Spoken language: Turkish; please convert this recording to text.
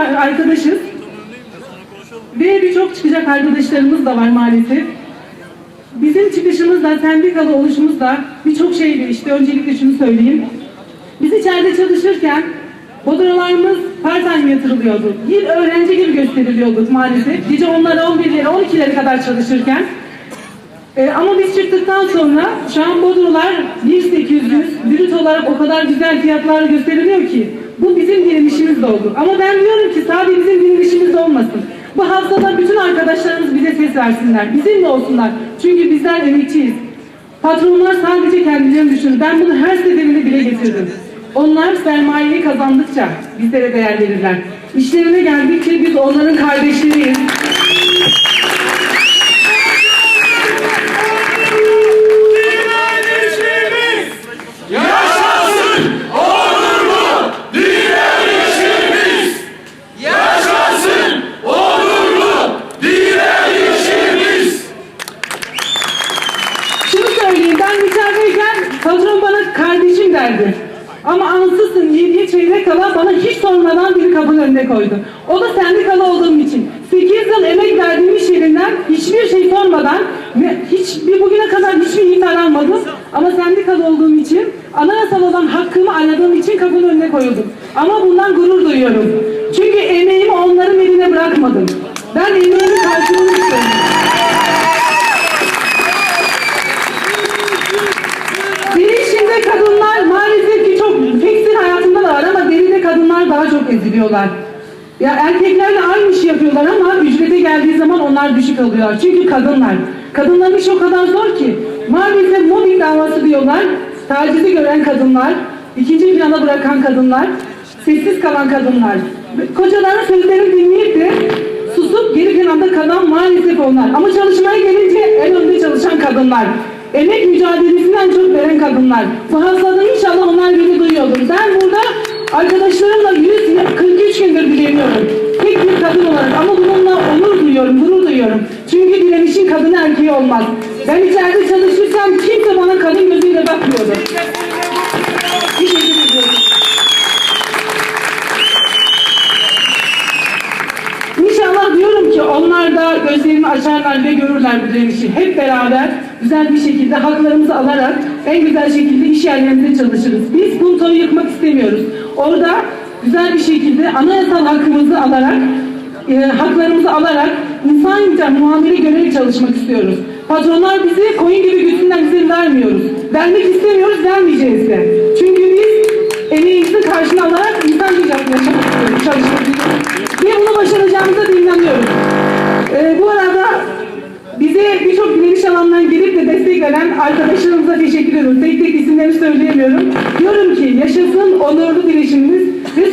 arkadaşız. Ve birçok çıkacak arkadaşlarımız da var maalesef. Bizim çıkışımızda, sendikalı oluşumuzda birçok şey değişti. Öncelikle şunu söyleyeyim. Biz içeride çalışırken bodrolarımız part-time yatırılıyordu. Bir öğrenci gibi gösteriliyorduk maalesef. Gece 10'lara, 11'lere, 12'lere kadar çalışırken. Ee, ama biz çıktıktan sonra şu an bodrolar 1800, brüt olarak o kadar güzel fiyatlar gösteriliyor ki bu bizim direnişimiz de oldu. Ama ben diyorum ki sadece bizim direnişimiz de olmasın. Bu haftada bütün arkadaşlarımız bize ses versinler. Bizimle olsunlar. Çünkü bizler emekçiyiz. Patronlar sadece kendilerini düşünür. Ben bunu her seferinde dile getirdim. Onlar sermayeyi kazandıkça bizlere değer verirler. İşlerine geldikçe biz onların kardeşleriyiz. Direnişimiz yaşasın olur mu? Direnişimiz yaşasın olur mu? Direnişimiz Şunu söyleyeyim, ben içerideyken patron bana derdi. Ama ansızın yediye çeyrek kala bana hiç sormadan bir kapının önüne koydu. O da sendikalı olduğum için. 8 yıl emek verdiğim iş yerinden hiçbir şey sormadan ve hiç bir bugüne kadar hiçbir ithal almadım. Ama sendikalı olduğum için anayasal olan hakkımı aradığım için kapının önüne koyuldum. Ama bundan gurur duyuyorum. Çünkü emeğimi onların eline bırakmadım. Ben emeğimin daha çok eziliyorlar. Ya erkeklerle aynı işi yapıyorlar ama ücrete geldiği zaman onlar düşük alıyorlar. Çünkü kadınlar. Kadınların işi o kadar zor ki. Maalesef mobbing davası diyorlar. Tacizi gören kadınlar, ikinci plana bırakan kadınlar, sessiz kalan kadınlar. Kocaların sözlerini dinleyip de susup geri planda kalan maalesef onlar. Ama çalışmaya gelince en önde çalışan kadınlar. Emek mücadelesinden çok veren kadınlar. Bu hastada inşallah onlar beni duyuyordur. Ben burada arkadaşlarımla 143 gündür dileniyorum. Tek bir kadın olarak ama bununla onur duyuyorum, gurur duyuyorum. Çünkü direnişin kadını erkeği olmaz. Ben içeride çalışırsam açarlar ve görürler bu direnişi. Hep beraber güzel bir şekilde haklarımızı alarak en güzel şekilde iş yerlerimizde çalışırız. Biz puntoyu yıkmak istemiyoruz. Orada güzel bir şekilde anayasal hakkımızı alarak, e, haklarımızı alarak insanca muamele görerek çalışmak istiyoruz. Patronlar bizi koyun gibi gücünden izin vermiyoruz. Vermek istemiyoruz, vermeyeceğiz de. Çünkü biz emeğimizin karşına alarak insanca yaşamak çalışmak istiyoruz. Ve bunu başaracağımıza da inanıyoruz. Ee, bu arada bize birçok direniş alanından gelip de destek veren arkadaşlarımıza teşekkür ediyorum. Tek tek isimlerini söyleyemiyorum. Diyorum ki yaşasın onurlu direnişimiz ve